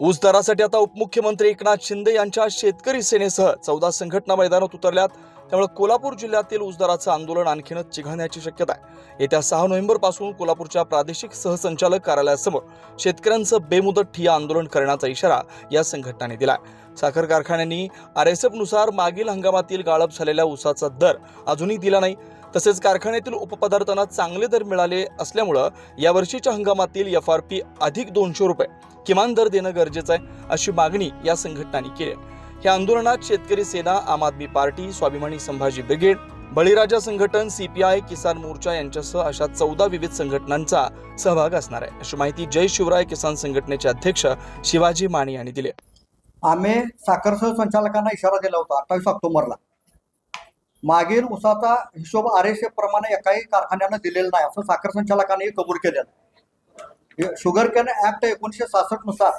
ऊस दरासाठी आता उपमुख्यमंत्री एकनाथ शिंदे यांच्या शेतकरी सेनेसह चौदा संघटना मैदानात उतरल्यात. त्यामुळे कोल्हापूर जिल्ह्यातील ऊस दराचं आंदोलन आणखीनच चिघळण्याची शक्यता आहे. येत्या सहा नोव्हेंबरपासून कोल्हापूरच्या प्रादेशिक सहसंचालक कार्यालयासमोर शेतकऱ्यांचं बेमुदत ठिय्या आंदोलन करण्याचा इशारा या संघटनांनी दिला साखर कारखान्यांनी आर एस एफनुसार मागील हंगामातील गाळप झालेल्या ऊसाचा दर अजूनही दिला नाही. तसेच कारखान्यातील उपपदार्थांना चांगले दर मिळाले असल्यामुळं यावर्षीच्या हंगामातील एफ आर पी अधिक दोनशे रुपये किमान दर देणं गरजेचं आहे अशी मागणी या संघटनांनी केली आहे. या आंदोलनात शेतकरी सेना आम आदमी पार्टी स्वाभिमानी संभाजी ब्रिगेड बळीराजा संघटन सीपीआय किसान मोर्चा यांच्यासह अशा चौदा विविध संघटनांचा सहभाग असणार आहे. अशी माहिती जय शिवराय किसान संघटनेचे अध्यक्ष शिवाजी माने यांनी दिली आम्ही साखर संचालकांना इशारा दिला होता अठ्ठावीस ऑक्टोबरला. मागील उसाचा हिशोब आर एस प्रमाणे एकाही कारखान्यानं दिलेला नाही. असं साखर संचालकांनी कबूल केलेलं. शुगर कॅन ऍक्ट एकोणीसशे सहासष्टनुसार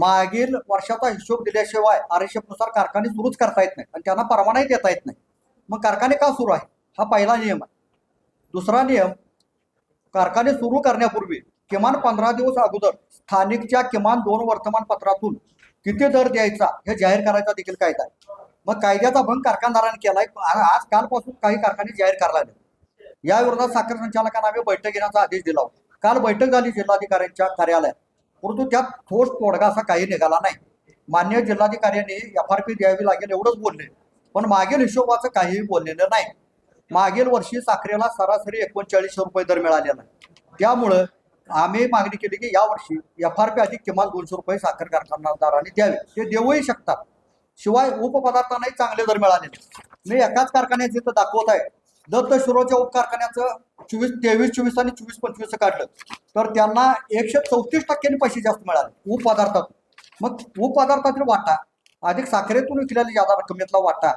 मागील वर्षाचा हिशोब दिल्याशिवाय आर एसनुसार कारखाने सुरूच करता येत नाही आणि त्यांना परवानाही देता येत नाही. मग कारखाने का सुरू आहे? हा पहिला नियम आहे. दुसरा नियम कारखाने सुरू करण्यापूर्वी किमान पंधरा दिवस अगोदर स्थानिकच्या किमान दोन वर्तमानपत्रातून किती दर द्यायचा हे जाहीर करायचा देखील कायदा आहे. मग कायद्याचा भंग कारखानदारांनी केलाय. आज कालपासून काही कारखाने जाहीर करायला लागले. या विरोधात साखर संचालकांना आम्ही बैठक घेण्याचा आदेश दिला होता. काल बैठक झाली जिल्हाधिकाऱ्यांच्या कार्यालयात. परंतु त्यात ठोस तोडगा असा काही निघाला नाही. मान्य जिल्हाधिकाऱ्यांनी एफ आर पी द्यावी लागेल एवढंच बोलले. पण मागील हिशोबाचं काहीही बोललेलं नाही. मागील वर्षी साखरेला सरासरी एकोणचाळीस रुपये दर मिळालेला आहे. त्यामुळं आम्ही मागणी केली की यावर्षी एफ आर पी अधिक किमान दोनशे रुपये साखर कारखानदारांनी द्यावे. ते देऊही शकतात. शिवाय उपपदार्थांनाही चांगले दर मिळाले. मी एकाच कारखान्यात जिथं दाखवत आहे दत्त शिरोच्या उपकारखान्याचं चोवीस तेवीस चोवीस आणि चोवीस पंचवीस काढलं. तर त्यांना एकशे चौतीस टक्क्यांनी पैसे जास्त मिळाले उपपदार्थातून. मग उपपदार्थातील वाटा अधिक साखरेतून विकलेल्या जादा रकमेतला वाटा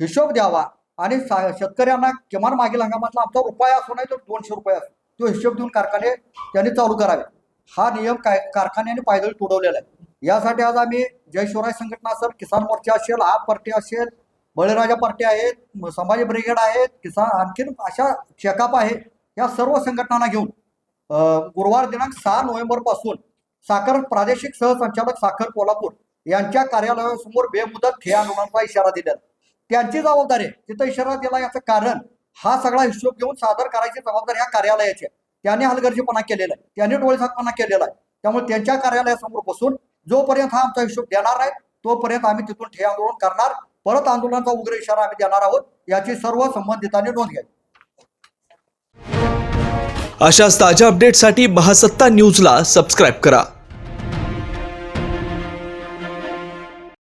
हिशोब द्यावा आणि सा- शेतकऱ्यांना किमान मागील हंगामातला आमचा उपाय असो नाही तर दोनशे रुपये असो तो हिशोब देऊन कारखाने त्यांनी चालू करावे. हा नियम काय कारखान्याने पायदळी तुडवलेला आहे. यासाठी आज आम्ही जय शिवराय संघटना असेल किसान मोर्चा असेल आप पार्टी असेल बळीराजा पार्टी आहेत म- संभाजी ब्रिगेड आहेत किसान आणखीन अशा चेकअप आहे या सर्व संघटनांना घेऊन गुरुवार दिनांक सहा नोव्हेंबरपासून साखर प्रादेशिक सहसंचालक साखर कोल्हापूर यांच्या कार्यालयासमोर बेमुदत ठे आंदोलनाचा इशारा दिला त्यांची जबाबदारी तिथं इशारा दिला याचं कारण हा सगळा हिशोब घेऊन सादर करायची जबाबदारी ह्या कार्यालयाची आहे. त्यांनी हलगर्जीपणा केलेला आहे. त्यांनी डोळेसातपणा केलेला आहे. त्यामुळे त्यांच्या कार्यालयासमोर बसून जोपर्यंत हा आमचा हिशोब देणार आहे तोपर्यंत आम्ही तिथून ठे आंदोलन करणार. परत आंदोलनाचा उग्र इशारा आम्ही देणार आहोत. याची सर्व संबंधितांनी नोंद घ्यावी. अशाच ताज्या अपडेटसाठी महासत्ता न्यूजला सबस्क्राईब करा.